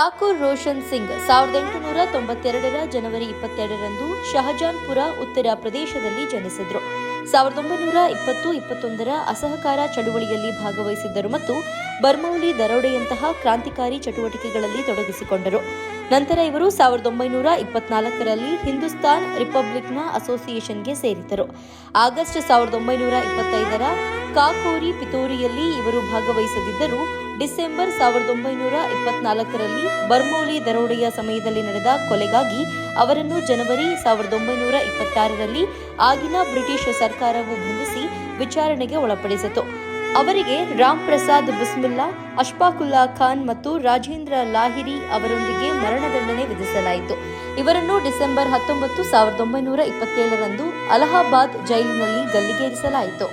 ಠಾಕೂರ್ ರೋಷನ್ ಸಿಂಗ್ ಸಾವಿರದ ಎಂಟುನೂರ ತೊಂಬತ್ತೆರಡರ ಜನವರಿ ಇಪ್ಪತ್ತೆರಡರಂದು ಶಹಜಾನ್ಪುರ ಉತ್ತರ ಪ್ರದೇಶದಲ್ಲಿ ಜನಿಸಿದರು. ಸಾವಿರದ ಒಂಬೈನೂರ ಇಪ್ಪತ್ತು, ಇಪ್ಪತ್ತೊಂದರ ಅಸಹಕಾರ ಚಳುವಳಿಯಲ್ಲಿ ಭಾಗವಹಿಸಿದ್ದರು ಮತ್ತು ಬರ್ಮೌಲಿ ದರೋಡೆಯಂತಹ ಕ್ರಾಂತಿಕಾರಿ ಚಟುವಟಿಕೆಗಳಲ್ಲಿ ತೊಡಗಿಸಿಕೊಂಡರು. ನಂತರ ಇವರು ಸಾವಿರದ ಒಂಬೈನೂರ ಇಪ್ಪತ್ನಾಲ್ಕರಲ್ಲಿ ಹಿಂದೂಸ್ತಾನ್ ರಿಪಬ್ಲಿಕ್ನ ಅಸೋಸಿಯೇಷನ್ಗೆ ಸೇರಿದರು ಆಗಸ್ಟ್ ಸಾವಿರದ ಒಂಬೈನೂರ ಇಪ್ಪತ್ತೈದರ ಕಾಕೋರಿ ಪಿತೋರಿಯಲ್ಲಿ ಇವರು ಭಾಗವಹಿಸದಿದ್ದರೂ ಡಿಸೆಂಬರ್ ಸಾವಿರದ ಒಂಬೈನೂರ ಇಪ್ಪತ್ನಾಲ್ಕರಲ್ಲಿ ಬರ್ಮೌಲಿ ದರೋಡೆಯ ಸಮಯದಲ್ಲಿ ನಡೆದ ಕೊಲೆಗಾಗಿ ಅವರನ್ನು ಜನವರಿ ಸಾವಿರದ ಒಂಬೈನೂರ ಇಪ್ಪತ್ತಾರರಲ್ಲಿ ಆಗಿನ ಬ್ರಿಟಿಷ್ ಸರ್ಕಾರವು ಬಂಧಿಸಿ ವಿಚಾರಣೆಗೆ ಒಳಪಡಿಸಿತು. ಅವರಿಗೆ ರಾಮ್ ಪ್ರಸಾದ್ ಬಿಸ್ಮಿಲ್ಲಾ, ಅಶ್ಫಾಕುಲ್ಲಾ ಖಾನ್ ಮತ್ತು ರಾಜೇಂದ್ರ ಲಾಹಿರಿ ಅವರೊಂದಿಗೆ ಮರಣದಂಡನೆ ವಿಧಿಸಲಾಯಿತು. ಇವರನ್ನು ಡಿಸೆಂಬರ್ ಹತ್ತೊಂಬತ್ತು ಸಾವಿರದ ಒಂಬೈನೂರ ಇಪ್ಪತ್ತೇಳರಂದು ಅಲಹಾಬಾದ್ ಜೈಲಿನಲ್ಲಿ ಗಲ್ಲಿಗೇರಿಸಲಾಯಿತು.